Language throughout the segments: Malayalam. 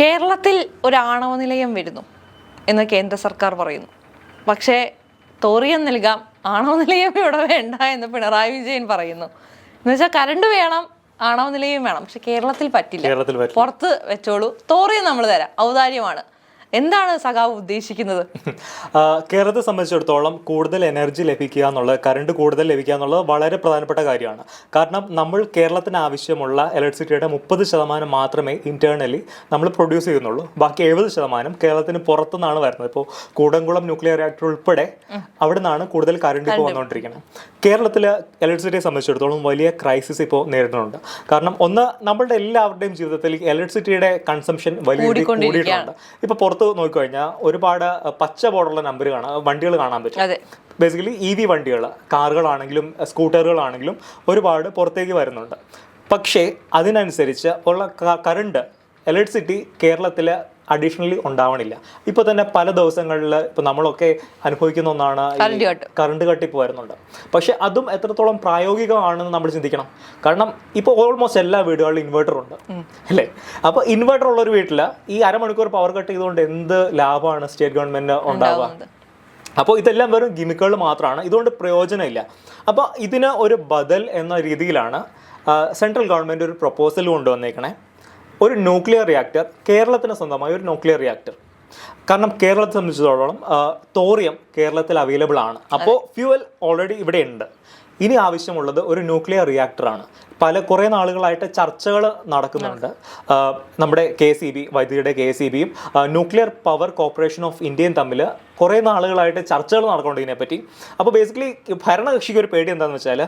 കേരളത്തിൽ ഒരു ആണവ നിലയം വരുന്നു എന്ന് കേന്ദ്ര സർക്കാർ പറയുന്നു. പക്ഷേ തോറിയം നൽകാം ആണവ നിലയം ഇവിടെ വേണ്ട എന്ന് പിണറായി വിജയൻ പറയുന്നു. എന്ന് വെച്ചാൽ കരണ്ട് വേണം ആണവ നിലയം വേണം. പക്ഷെ കേരളത്തിൽ പറ്റില്ല. കേരളത്തിൽ പറ്റില്ല. പുറത്ത് വെച്ചോളൂ. തോറിയം നമ്മൾ തരാം. ഔദാര്യമാണ്. എന്താണ് സഖാവ് ഉദ്ദേശിക്കുന്നത്? കേരളത്തെ സംബന്ധിച്ചിടത്തോളം കൂടുതൽ എനർജി ലഭിക്കുക എന്നുള്ളത് കറണ്ട് കൂടുതൽ ലഭിക്കുക എന്നുള്ളത് വളരെ പ്രധാനപ്പെട്ട കാര്യമാണ്. കാരണം നമ്മൾ കേരളത്തിന് ആവശ്യമുള്ള ഇലക്ട്രിസിറ്റിയുടെ മുപ്പത് ശതമാനം മാത്രമേ ഇന്റേണലി നമ്മൾ പ്രൊഡ്യൂസ് ചെയ്യുന്നുള്ളൂ. ബാക്കി എഴുപത് ശതമാനം കേരളത്തിന് പുറത്തുനിന്നാണ് വരുന്നത്. ഇപ്പോൾ കൂടംകുളം ന്യൂക്ലിയർ റിയാക്ടർ ഉൾപ്പെടെ അവിടെ നിന്നാണ് കൂടുതൽ കറണ്ട്. ഇപ്പോൾ വന്നുകൊണ്ടിരിക്കുന്നത്. കേരളത്തിൽ ഇലക്ട്രിസിറ്റിയെ സംബന്ധിച്ചിടത്തോളം വലിയ ക്രൈസിസ് ഇപ്പോൾ നേരിടുന്നുണ്ട്. കാരണം ഒന്ന് നമ്മളുടെ എല്ലാവരുടെയും ജീവിതത്തിൽ ഇലക്ട്രിസിറ്റിയുടെ കൺസംഷൻ വലിയ കൂടിയിട്ടുണ്ട്. ഇപ്പൊ പുറത്ത് നോക്കിക്കഴിഞ്ഞാൽ ഒരുപാട് പച്ച ബോർഡുള്ള നമ്പർ കാണാം വണ്ടികൾ കാണാൻ പറ്റും. ബേസിക്കലി ഇ വി വണ്ടികൾ കാറുകളാണെങ്കിലും സ്കൂട്ടറുകളാണെങ്കിലും ഒരുപാട് പുറത്തേക്ക് വരുന്നുണ്ട്. പക്ഷേ അതിനനുസരിച്ച് ഉള്ള കറണ്ട് ഇലക്ട്രിസിറ്റി കേരളത്തിൽ അഡീഷണലി ഉണ്ടാവണില്ല. ഇപ്പോൾ തന്നെ പല ദിവസങ്ങളിൽ ഇപ്പോൾ നമ്മളൊക്കെ അനുഭവിക്കുന്ന ഒന്നാണ് കറണ്ട് കട്ട്. കറണ്ട് കട്ടിപ്പ് വരുന്നുണ്ട്. പക്ഷെ അതും എത്രത്തോളം പ്രായോഗികമാണെന്ന് നമ്മൾ ചിന്തിക്കണം. കാരണം ഇപ്പോൾ ഓൾമോസ്റ്റ് എല്ലാ വീടുകളിലും ഇൻവെർട്ടർ ഉണ്ട്. അല്ലേ? അപ്പോൾ ഇൻവെർട്ടർ ഉള്ള ഒരു വീട്ടിൽ ഈ അരമണിക്കൂർ പവർ കട്ട് ചെയ്തുകൊണ്ട് എന്ത് ലാഭമാണ് സ്റ്റേറ്റ് ഗവൺമെന്റ് ഉണ്ടാവുക. അപ്പോൾ ഇതെല്ലാം വെറും ഗിമിക്കുകൾ മാത്രമാണ് ഇതുകൊണ്ട് പ്രയോജനമില്ല. അപ്പോൾ ഇതിന് ഒരു ബദൽ എന്ന രീതിയിലാണ് സെൻട്രൽ ഗവൺമെന്റ് ഒരു പ്രപ്പോസൽ കൊണ്ടുവന്നേക്കണേ. ഒരു ന്യൂക്ലിയർ റിയാക്ടർ കേരളത്തിന് സ്വന്തമായ ഒരു ന്യൂക്ലിയർ റിയാക്ടർ കാരണം കേരളത്തെ സംബന്ധിച്ചിടത്തോളം തോറിയം കേരളത്തിൽ അവൈലബിൾ ആണ്. അപ്പോൾ ഫ്യൂവൽ ഓൾറെഡി ഇവിടെ ഉണ്ട്. ഇനി ആവശ്യമുള്ളത് ഒരു ന്യൂക്ലിയർ റിയാക്ടറാണ് പല കുറേ നാളുകളായിട്ട് ചർച്ചകൾ നടക്കുന്നുണ്ട്. നമ്മുടെ കെ സി ബി വൈദ്യുതിയുടെ കെ സി ബിയും ന്യൂക്ലിയർ പവർ കോർപ്പറേഷൻ ഓഫ് ഇന്ത്യയും തമ്മിൽ കുറേ നാളുകളായിട്ട് ചർച്ചകൾ നടക്കുന്നുണ്ട് ഇതിനെപ്പറ്റി. അപ്പോൾ ബേസിക്കലി ഭരണകക്ഷിക്ക് ഒരു പേടി എന്താണെന്ന് വെച്ചാൽ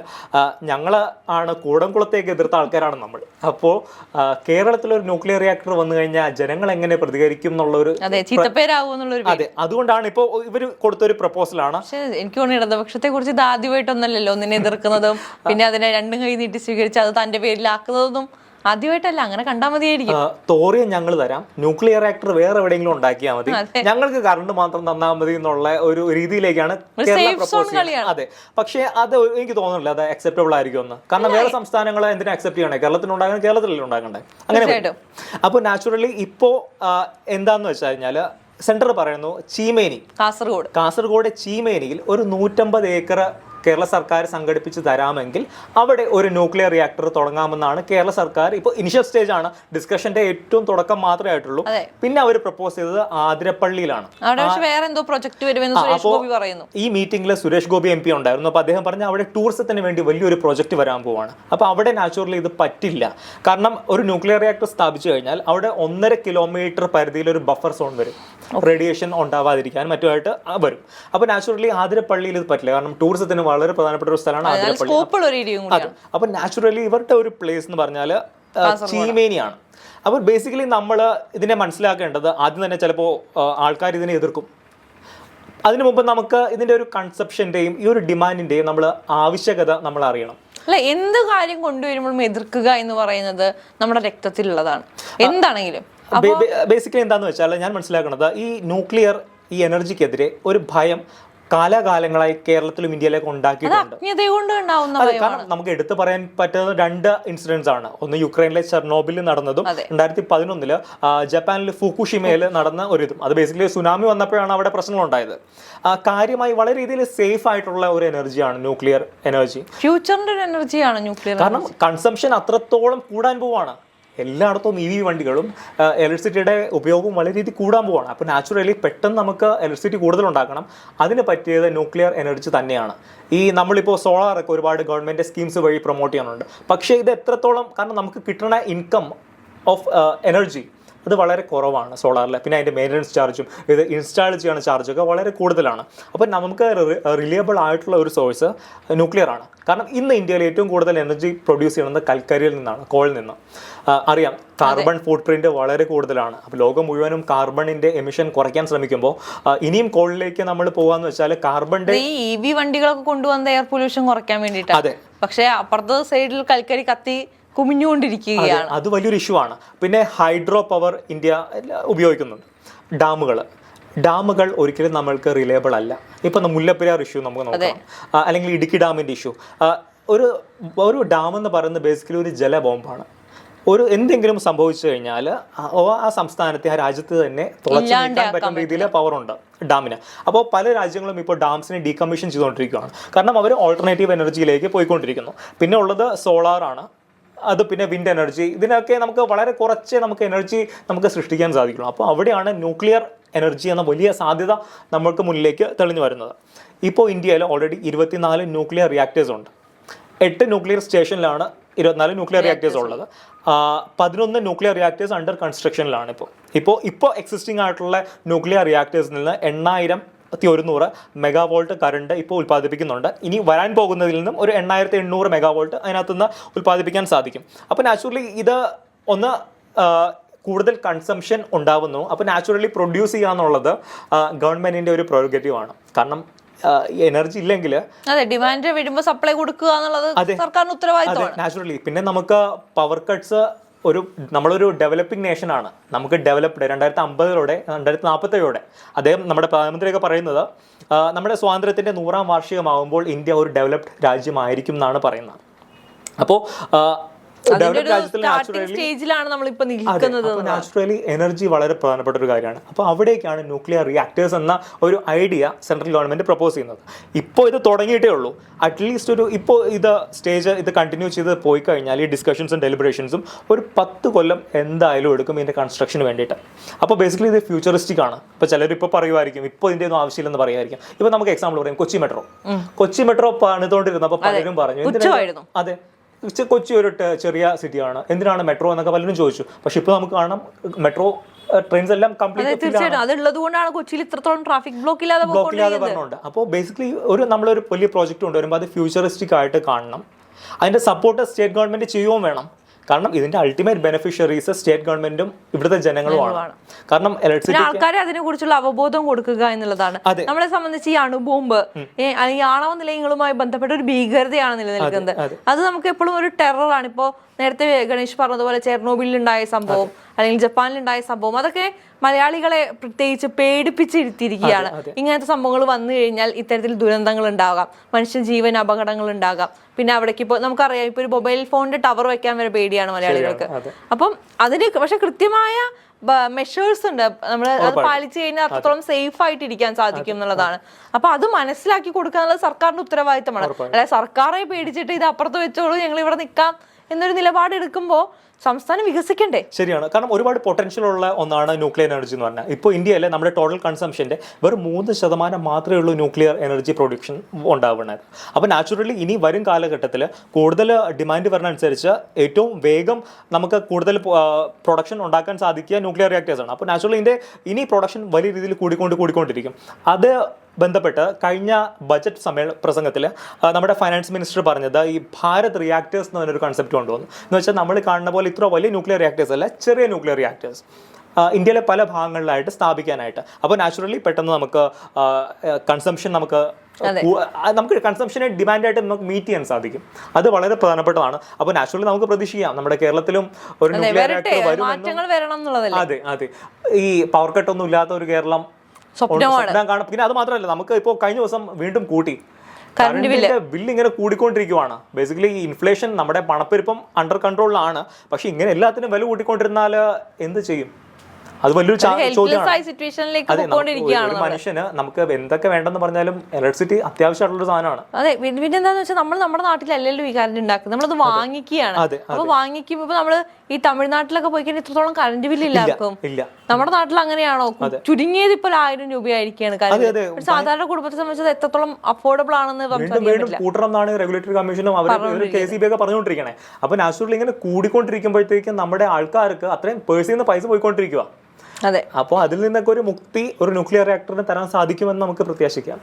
ഞങ്ങൾ ആണ് കൂടംകുളത്തേക്ക് എതിർത്ത ആൾക്കാരാണ് നമ്മൾ അപ്പോൾ കേരളത്തിലൊരു ന്യൂക്ലിയർ റിയാക്ടർ വന്നു കഴിഞ്ഞാൽ ജനങ്ങൾ എങ്ങനെ പ്രതികരിക്കും എന്നുള്ളൊരു അതെ അതുകൊണ്ടാണ് ഇപ്പോൾ ഇവർ കൊടുത്തൊരു പ്രപ്പോസലാണ്. എനിക്ക് തോന്നുന്നു ഇടതുപക്ഷത്തെ കുറിച്ച് ഇത് ആദ്യമായിട്ടൊന്നല്ലല്ലോ ഒന്നിനെ എതിർക്കുന്നതും പിന്നെ അതിനെ രണ്ടും കൈ നീട്ടി സ്വീകരിച്ച് അത് തന്റെ പേരിലാക്കുന്നതും ആദ്യമായിട്ടല്ല. അങ്ങനെ കണ്ടാൽ മതിയായിരിക്കും. തോറിയ ഞങ്ങൾ തരാം. ന്യൂക്ലിയർ റിയാക്ടർ വേറെ എവിടെയെങ്കിലും ഉണ്ടാക്കിയാൽ മതി. ഞങ്ങൾക്ക് കറണ്ട് മാത്രം തന്നാൽ മതി എന്നുള്ള ഒരു രീതിയിലേക്കാണ്. അതെ. പക്ഷേ അത് എനിക്ക് തോന്നുന്നില്ല അത് അക്സെപ്റ്റബിൾ ആയിരിക്കും എന്ന്. കാരണം വേറെ സംസ്ഥാനങ്ങൾ എന്തിനാ അക്സെപ്റ്റ് ചെയ്യണേ? കേരളത്തിൽ ഉണ്ടാക്കണം കേരളത്തിലല്ലേ ഉണ്ടാകണ്ടേ? അങ്ങനെ അപ്പൊ അപ്പോൾ നാച്ചുറലി ഇപ്പോ എന്താന്ന് വെച്ച് കഴിഞ്ഞാൽ സെന്റർ പറയുന്നു ചീമേനി. കാസർഗോഡ്. കാസർഗോഡ് ചീമേനിയിൽ ഒരു നൂറ്റമ്പത് ഏക്കർ കേരള സർക്കാർ സംഘടിപ്പിച്ച് തരാമെങ്കിൽ അവിടെ ഒരു ന്യൂക്ലിയർ റിയാക്ടർ തുടങ്ങാമെന്നാണ് കേരള സർക്കാർ. ഇപ്പോൾ ഇനിഷ്യൽ സ്റ്റേജ് ആണ്. ഡിസ്കഷന്റെ ഏറ്റവും തുടക്കം മാത്രമേ ആയിട്ടുള്ളൂ. പിന്നെ അവർ പ്രപ്പോസ് ചെയ്തത് ആതിരപ്പള്ളിയിലാണ്. പറയുന്നു. ഈ മീറ്റിംഗിൽ സുരേഷ് ഗോപി എം പി ഉണ്ടായിരുന്നു. അപ്പോൾ അദ്ദേഹം പറഞ്ഞ അവിടെ ടൂറിസത്തിന് വേണ്ടി വലിയൊരു പ്രോജക്റ്റ് വരാൻ പോവാണ്. അപ്പോൾ അവിടെ നാച്ചുറലി ഇത് പറ്റില്ല. കാരണം ഒരു ന്യൂക്ലിയർ റിയാക്ടർ സ്ഥാപിച്ചു കഴിഞ്ഞാൽ അവിടെ ഒന്നര കിലോമീറ്റർ പരിധിയിൽ ഒരു ബഫർ സോൺ വരും. റേഡിയേഷൻ ഉണ്ടാവാതിരിക്കാൻ മറ്റുമായിട്ട് വരും. അപ്പോൾ നാച്ചുറലി ആതിരപ്പള്ളിയിൽ ഇത് പറ്റില്ല. കാരണം ടൂറിസത്തിന് വളരെ പ്രധാനപ്പെട്ട ഒരു സ്ഥലമാണ് ആതിരപ്പള്ളി. അപ്പൊ നാച്ചുറലി ഇവരുടെ ഒരു പ്ലേസ് എന്ന് പറഞ്ഞാൽ ചീമേനിയാണ്. അപ്പോൾ ബേസിക്കലി നമ്മൾ ഇതിനെ മനസ്സിലാക്കേണ്ടത് ആദ്യം തന്നെ ചിലപ്പോൾ ആൾക്കാർ ഇതിനെ എതിർക്കും. അതിനു മുമ്പ് നമുക്ക് ഇതിന്റെ ഒരു കൺസെപ്ഷന്റെയും ഈ ഒരു ഡിമാൻഡിന്റെയും നമ്മൾ ആവശ്യകത നമ്മൾ അറിയണം. അല്ല എന്ത് കാര്യം കൊണ്ടുവരുമ്പോഴും എതിർക്കുക എന്ന് പറയുന്നത് നമ്മുടെ രക്തത്തിലുള്ളതാണ്. എന്താണെങ്കിലും. ബേസിക്കലി എന്താന്ന് വെച്ചാൽ ഞാൻ മനസ്സിലാക്കുന്നത് ഈ ന്യൂക്ലിയർ ഈ എനർജിക്കെതിരെ ഒരു ഭയം കാലാകാലങ്ങളായി കേരളത്തിലും ഇന്ത്യയിലേക്ക് ഉണ്ടാക്കിയിട്ടുണ്ട്. കാരണം നമുക്ക് എടുത്തു പറയാൻ പറ്റുന്ന രണ്ട് ഇൻസിഡൻസ് ആണ്. ഒന്ന് യുക്രൈനിലെ ചെർണോബിലിൽ നടന്നതും. രണ്ടായിരത്തി പതിനൊന്നിൽ ജപ്പാനിലെ ഫുക്കുഷിമയിൽ നടന്ന ഒരു ഇതും അത് ബേസിക്കലി സുനാമി വന്നപ്പോഴാണ് അവിടെ പ്രശ്നങ്ങൾ ഉണ്ടായത് ആ, കാര്യമായി വളരെ രീതിയിൽ സേഫ് ആയിട്ടുള്ള ഒരു എനർജിയാണ് ന്യൂക്ലിയർ എനർജി ഫ്യൂച്ചറിന്റെ ഒരു എനർജിയാണ് ന്യൂക്ലിയർ കാരണം കൺസംഷൻ അത്രത്തോളം കൂടാൻ പോവാണ്. എല്ലായിടത്തും ഇ വി വണ്ടികളും ഇലക്ട്രിസിറ്റിയുടെ ഉപയോഗവും വളരെ രീതി കൂടാൻ പോവാണ്. അപ്പോൾ നാച്ചുറലി പെട്ടെന്ന് നമുക്ക് ഇലക്ട്രിസിറ്റി കൂടുതൽ ഉണ്ടാക്കണം അതിന് പറ്റിയത് ന്യൂക്ലിയർ എനർജി തന്നെയാണ്. ഈ നമ്മളിപ്പോൾ സോളാറൊക്കെ ഒരുപാട് ഗവൺമെന്റ് സ്കീംസ് വഴി പ്രൊമോട്ട് ചെയ്യുന്നുണ്ട് പക്ഷേ ഇത് എത്രത്തോളം കാരണം നമുക്ക് കിട്ടുന്ന ഇൻകം ഓഫ് എനർജി അത് വളരെ കുറവാണ് സോളാറിൽ പിന്നെ അതിന്റെ മെയിന്റനൻസ് ചാർജും ഇത് ഇൻസ്റ്റാൾ ചെയ്യുന്ന ചാർജൊക്കെ വളരെ കൂടുതലാണ്. അപ്പോൾ നമുക്ക് റിലയബിൾ ആയിട്ടുള്ള ഒരു സോഴ്സ് ന്യൂക്ലിയർ ആണ്. കാരണം ഇന്ന് ഇന്ത്യയിൽ ഏറ്റവും കൂടുതൽ എനർജി പ്രൊഡ്യൂസ് ചെയ്യുന്നത് കൽക്കരിയിൽ നിന്നാണ് കോളിൽ നിന്ന്. അറിയാം കാർബൺ ഫുട് പ്രിന്റ് വളരെ കൂടുതലാണ്. അപ്പോൾ ലോകം മുഴുവനും കാർബണിന്റെ എമിഷൻ കുറയ്ക്കാൻ ശ്രമിക്കുമ്പോൾ ഇനിയും കോളിലേക്ക് നമ്മൾ പോകാന്ന് വെച്ചാൽ കാർബണിന്റെ ഈ ഇ വി വണ്ടികളൊക്കെ കൊണ്ടുവന്ന എയർ പൊല്യൂഷൻ കുറയ്ക്കാൻ വേണ്ടിയിട്ട് അതെ. പക്ഷേ അപ്പുറത്തെ സൈഡിൽ കൽക്കരി കത്തി കുമിഞ്ഞുകൊണ്ടിരിക്കുകയാണ്. അത് വലിയൊരു ഇഷ്യൂ ആണ്. പിന്നെ ഹൈഡ്രോ പവർ ഇന്ത്യ ഉപയോഗിക്കുന്നുണ്ട്. ഡാമുകൾ. ഡാമുകൾ ഒരിക്കലും നമ്മൾക്ക് റിലയബിൾ അല്ല. ഇപ്പം മുല്ലപ്പെരിയാർ ഇഷ്യൂ നമുക്ക് നോക്കാം. അല്ലെങ്കിൽ ഇടുക്കി ഡാമിന്റെ ഇഷ്യൂ ഒരു ഒരു ഡാം എന്ന് പറയുന്നത് ബേസിക്കലി ഒരു ജല ബോംബാണ് ഒരു എന്തെങ്കിലും സംഭവിച്ചു കഴിഞ്ഞാൽ ആ സംസ്ഥാനത്തെ ആ രാജ്യത്ത് തന്നെ തുളച്ചു നീക്കാൻ പറ്റുന്ന രീതിയിൽ പവറുണ്ട് ഉണ്ട് ഡാമിന്. അപ്പോൾ പല രാജ്യങ്ങളും ഇപ്പോൾ ഡാംസിനെ ഡീകമ്മീഷൻ ചെയ്തുകൊണ്ടിരിക്കുകയാണ്. കാരണം അവർ ഓൾട്ടർനേറ്റീവ് എനർജിയിലേക്ക് പോയിക്കൊണ്ടിരിക്കുന്നു. പിന്നെ ഉള്ളത് സോളാർ ആണ്. അത് പിന്നെ വിൻഡ് എനർജി ഇതിനൊക്കെ നമുക്ക് വളരെ കുറച്ച് നമുക്ക് എനർജി നമുക്ക് സൃഷ്ടിക്കാൻ സാധിക്കുള്ളൂ അപ്പോൾ അവിടെയാണ് ന്യൂക്ലിയർ എനർജി എന്ന വലിയ സാധ്യത നമ്മൾക്ക് മുന്നിലേക്ക് തെളിഞ്ഞു വരുന്നത്. ഇപ്പോൾ ഇന്ത്യയിൽ ഓൾറെഡി ഇരുപത്തിനാല് ന്യൂക്ലിയർ റിയാക്ടേഴ്സ് ഉണ്ട്. എട്ട് ന്യൂക്ലിയർ സ്റ്റേഷനിലാണ് ഇരുപത്തിനാല് ന്യൂക്ലിയർ റിയാക്ടേഴ്സ് ഉള്ളത്. പതിനൊന്ന് ന്യൂക്ലിയർ റിയാക്ടേഴ്സ് അണ്ടർ കൺസ്ട്രക്ഷനിലാണ് ഇപ്പോൾ. ഇപ്പോൾ ഇപ്പോൾ എക്സിസ്റ്റിംഗ് ആയിട്ടുള്ള ന്യൂക്ലിയർ റിയാക്ടേഴ്സിൽ നിന്ന് എണ്ണായിരം ഒരുന്നൂറ് മെഗാവോൾട്ട് കറണ്ട് ഇപ്പോൾ ഉൽപ്പാദിപ്പിക്കുന്നുണ്ട്. ഇനി വരാൻ പോകുന്നതിൽ നിന്നും ഒരു എണ്ണായിരത്തി എണ്ണൂറ് മെഗാവോൾട്ട് അതിനകത്ത് നിന്ന് ഉൽപ്പാദിപ്പിക്കാൻ സാധിക്കും. അപ്പോൾ നാച്ചുറലി ഇത് ഒന്ന് കൂടുതൽ കൺസംഷൻ ഉണ്ടാവുന്നു. അപ്പോൾ നാച്ചുറലി പ്രൊഡ്യൂസ് ചെയ്യുക എന്നുള്ളത് ഗവൺമെന്റിന്റെ ഒരു പ്രൊഗറ്റീവാണ് ആണ്. കാരണം എനർജി ഇല്ലെങ്കിൽ അതെ ഡിമാൻഡ് വരുമ്പോൾ സപ്ലൈ കൊടുക്കുക എന്നുള്ളത്. സർക്കാരിന് ഉത്തരവാദിത്തം നാച്ചുറലി പിന്നെ നമുക്ക് പവർ കട്ട്സ് ഒരു നമ്മളൊരു ഡെവലപ്പിംഗ് നേഷനാണ് നമുക്ക് ഡെവലപ്ഡ് രണ്ടായിരത്തി അമ്പതിലൂടെ രണ്ടായിരത്തി നാൽപ്പത്തേഴോടെ അദ്ദേഹം നമ്മുടെ പ്രധാനമന്ത്രിയൊക്കെ പറയുന്നത് നമ്മുടെ സ്വാതന്ത്ര്യത്തിന്റെ നൂറാം വാർഷികമാകുമ്പോൾ ഇന്ത്യ ഒരു ഡെവലപ്ഡ് രാജ്യമായിരിക്കും എന്നാണ് പറയുന്നത്. അപ്പോൾ സ്റ്റേജിലാണ് നമ്മൾ അതെ നിൽക്കുന്നത് നാച്ചുറലി എനർജി വളരെ പ്രധാനപ്പെട്ട ഒരു കാര്യമാണ്. അപ്പോൾ അവിടേക്കാണ് ന്യൂക്ലിയർ റിയാക്ടേഴ്സ് എന്ന ഒരു ഐഡിയ സെൻട്രൽ ഗവൺമെന്റ് പ്രപ്പോസ് ചെയ്യുന്നത്. ഇപ്പോൾ ഇത് തുടങ്ങിയിട്ടേ ഉള്ളൂ. അറ്റ്ലീസ്റ്റ് ഒരു ഇപ്പോൾ ഇത് സ്റ്റേജ് ഇത് കണ്ടിന്യൂ ചെയ്ത് പോയി കഴിഞ്ഞാൽ ഈ ഡിസ്കഷൻസും ഡെലിബറേഷൻസും ഒരു പത്ത് കൊല്ലം എന്തായാലും എടുക്കും ഇതിന്റെ കൺസ്ട്രക്ഷന് വേണ്ടിയിട്ട്. അപ്പോൾ ബേസിക്കലി ഇത് ഫ്യൂച്ചറിസ്റ്റിക് ആണ്. ഇപ്പോൾ ചിലർ ഇപ്പോൾ പറയുമായിരിക്കും ഇപ്പോൾ ഇതിന്റെ ഒന്നും ആവശ്യമില്ലെന്ന് പറയുമായിരിക്കും ഇപ്പോൾ നമുക്ക് എക്സാമ്പിൾ പറയും. കൊച്ചി മെട്രോ കൊച്ചി മെട്രോ പണിതുകൊണ്ടിരുന്നപ്പോൾ പലരും പറഞ്ഞു. അതെ. കൊച്ചി ഒരു ചെറിയ സിറ്റിയാണ്. എന്തിനാണ് മെട്രോ എന്നൊക്കെ പലരും ചോദിച്ചു. പക്ഷെ ഇപ്പോൾ നമുക്ക് കാണാം മെട്രോ ട്രെയിൻസ് എല്ലാം കംപ്ലീറ്റ് തീർച്ചയായിട്ടും. അതുള്ളത് കൊണ്ടാണ് കൊച്ചിയിൽ ഇത്രത്തോളം ട്രാഫിക് ബ്ലോക്ക് ഇല്ലാതെ ബ്ലോക്ക് ഇല്ലാതെ പറഞ്ഞുണ്ട് അപ്പോൾ ബേസിക്കലി ഒരു നമ്മളൊരു വലിയ പ്രോജക്റ്റ് കൊണ്ടുവരുമ്പോൾ അത് ഫ്യൂച്ചറിസ്റ്റിക് ആയിട്ട് കാണണം. അതിന്റെ സപ്പോർട്ട് സ്റ്റേറ്റ് ഗവൺമെന്റ് ചെയ്യുകയും വേണം. കാരണം ഇതിന്റെ അൾട്ടിമേറ്റ് ബെനിഫിഷ്യറീസ് സ്റ്റേറ്റ് ഗവൺമെന്റും ഇവിടുത്തെ ജനങ്ങളുമാണ്. കാരണം ഇലക്ട്രിസിറ്റി ആൾക്കാരെ അതിനെ കുറിച്ചുള്ള അവബോധം കൊടുക്കുക എന്നുള്ളതാണ്. നമ്മളെ സംബന്ധിച്ച് ഈ അണുബോംബ് അല്ലെങ്കിൽ ആണവ നിലയങ്ങളുമായി ബന്ധപ്പെട്ട ഒരു ഭീകരതയാണ് നിലനിൽക്കുന്നത്. അത് നമുക്ക് എപ്പോഴും ഒരു ടെററാണ് ഇപ്പോ നേരത്തെ ഗണേഷ് പറഞ്ഞതുപോലെ ചെർണോബിലിൽ ഉണ്ടായ സംഭവം അല്ലെങ്കിൽ ജപ്പാനിൽ ഉണ്ടായ സംഭവം. അതൊക്കെ മലയാളികളെ പ്രത്യേകിച്ച് പേടിപ്പിച്ചിരുത്തിയിരിക്കുകയാണ്. ഇങ്ങനത്തെ സംഭവങ്ങൾ വന്നു കഴിഞ്ഞാൽ ഇത്തരത്തിൽ ദുരന്തങ്ങൾ ഉണ്ടാകാം. മനുഷ്യ ജീവൻ അപകടങ്ങൾ ഉണ്ടാകാം. പിന്നെ അവിടേക്ക് ഇപ്പോൾ നമുക്കറിയാം ഇപ്പൊ ഒരു മൊബൈൽ ഫോണിന്റെ ടവർ വെക്കാൻ വരെ പേടിയാണ് മലയാളികൾക്ക്. അപ്പം അതിന് പക്ഷെ കൃത്യമായ മെഷേഴ്സ് ഉണ്ട്. നമ്മൾ അത് പാലിച്ചു കഴിഞ്ഞാൽ അത്രത്തോളം സേഫ് ആയിട്ട് ഇരിക്കാൻ സാധിക്കും എന്നുള്ളതാണ്. അപ്പൊ അത് മനസ്സിലാക്കി കൊടുക്കുക എന്നുള്ളത് സർക്കാരിന്റെ ഉത്തരവാദിത്തമാണ്. അല്ലെ സർക്കാരെ പേടിച്ചിട്ട് ഇത് അപ്പുറത്ത് വെച്ചോളൂ ഞങ്ങൾ ഇവിടെ നിൽക്കാം എന്നൊരു നിലപാട് എടുക്കുമ്പോൾ സംസ്ഥാനം വികസിക്കണ്ടേ? ശരിയാണ്. കാരണം ഒരുപാട് പൊട്ടൻഷ്യൽ ഉള്ള ഒന്നാണ് ന്യൂക്ലിയർ എനർജി എന്ന് പറഞ്ഞാൽ. ഇപ്പോൾ ഇന്ത്യയിലെ നമ്മുടെ ടോട്ടൽ കൺസംഷന്റെ വെറും മൂന്ന് ശതമാനം മാത്രമേ ഉള്ളൂ ന്യൂക്ലിയർ എനർജി പ്രൊഡക്ഷൻ ഉണ്ടാവുന്നത്. അപ്പോൾ നാച്ചുറലി ഇനി വരും കാലഘട്ടത്തിൽ കൂടുതൽ ഡിമാൻഡ് വരുന്നതനുസരിച്ച് ഏറ്റവും വേഗം നമുക്ക് കൂടുതൽ പ്രൊഡക്ഷൻ ഉണ്ടാക്കാൻ സാധിക്കുക ന്യൂക്ലിയർ റിയാക്ടേഴ്സാണ് അപ്പോൾ നാച്ചുറലി ഇതിന്റെ ഇനി പ്രൊഡക്ഷൻ വലിയ രീതിയിൽ കൂടിക്കൊണ്ട് കൂടിക്കൊണ്ടിരിക്കും. അത് ബന്ധപ്പെട്ട് കഴിഞ്ഞ ബജറ്റ് സമ്മേളന പ്രസംഗത്തിൽ നമ്മുടെ ഫൈനാൻസ് മിനിസ്റ്റർ പറഞ്ഞത് ഈ ഭാരത് റിയാക്ടേഴ്സ് എന്ന് പറഞ്ഞൊരു കൺസെപ്റ്റ് കൊണ്ടുവന്നു. എന്ന് വെച്ചാൽ നമ്മൾ കാണുന്ന പോലെ ഇത്ര വലിയ ന്യൂക്ലിയർ റിയാക്ടേഴ്സ് അല്ല ചെറിയ ന്യൂക്ലിയർ റിയാക്ടേഴ്സ് ഇന്ത്യയിലെ പല ഭാഗങ്ങളിലായിട്ട് സ്ഥാപിക്കാനായിട്ട്. അപ്പോൾ നാച്ചുറലി പെട്ടെന്ന് നമുക്ക് കൺസംഷൻ നമുക്ക് നമുക്ക് കൺസംഷനെ ഡിമാൻഡായിട്ട് നമുക്ക് മീറ്റ് ചെയ്യാൻ സാധിക്കും. അത് വളരെ പ്രധാനപ്പെട്ടതാണ്. അപ്പോൾ നാച്ചുറലി നമുക്ക് പ്രതീക്ഷിക്കാം. നമ്മുടെ കേരളത്തിലും ഒരു ന്യൂക്ലിയർ അതെ അതെ. ഈ പവർ കട്ടൊന്നും ഇല്ലാത്ത ഒരു കേരളം സ്വപ്നമാണ്. സ്വപ്നം കാണും. പിന്നെ അത് മാത്രമല്ല നമുക്ക് ഇപ്പോൾ കഴിഞ്ഞ ദിവസം വീണ്ടും കൂട്ടി. ബില്ല് ഇങ്ങനെ കൂടിക്കൊണ്ടിരിക്കുവാണ്. ബേസിക്കലി ഇൻഫ്ലേഷൻ നമ്മുടെ പണപ്പെരുപ്പം അണ്ടർ കൺട്രോളിലാണ് പക്ഷെ ഇങ്ങനെ എല്ലാത്തിനും വില കൂട്ടിക്കൊണ്ടിരുന്നാൽ എന്ത് ചെയ്യും? അത് വലിയൊരു ചോദ്യമാണ്. മനുഷ്യന് നമുക്ക് എന്തൊക്കെ വേണ്ടെന്ന് പറഞ്ഞാലും ഇലക്ട്രിസിറ്റി അത്യാവശ്യമായിട്ടുള്ള സാധനമാണ്. അതെ പിന്നെ എന്താന്ന് വെച്ചാൽ നമ്മൾ നമ്മുടെ നാട്ടിലല്ലല്ലോ ഈ കറണ്ട് ഉണ്ടാക്കുന്നത്. നമ്മളത് വാങ്ങിക്കുകയാണ്. അപ്പൊ വാങ്ങിക്കുമ്പോ ഇപ്പൊ നമ്മൾ ഈ തമിഴ്നാട്ടിലൊക്കെ പോയി കഴിഞ്ഞാൽ ഇത്രത്തോളം കറണ്ട് ബില്ല് ഇല്ലാക്കും ഇല്ല. നമ്മുടെ നാട്ടിൽ അങ്ങനെയാണോ? ചുരുങ്ങിയത് ഇപ്പോൾ ആയിരം രൂപയായിരിക്കാണ്. സാധാരണ കുടുംബത്തെ സംബന്ധിച്ചത് എത്രത്തോളം അഫോർഡബിൾ ആണെന്ന് കൂട്ടണം എന്നാണ് റെഗുലേറ്ററി കമ്മീഷനും അവർ കെ സി ബി ഒക്കെ പറഞ്ഞുകൊണ്ടിരിക്കണേ. അപ്പൊ നാച്ചുറലി ഇങ്ങനെ കൂടിക്കൊണ്ടിരിക്കുമ്പോഴത്തേക്കും നമ്മുടെ ആൾക്കാർക്ക് അത്രയും പേഴ്സിൽ നിന്ന് പൈസ പോയിക്കൊണ്ടിരിക്കുക അപ്പോൾ അതിൽ നിന്നൊക്കെ ഒരു മുക്തി ഒരു ന്യൂക്ലിയർ റിയാക്ടറിന് തരാൻ സാധിക്കുമെന്ന് നമുക്ക് പ്രത്യാശിക്കാം.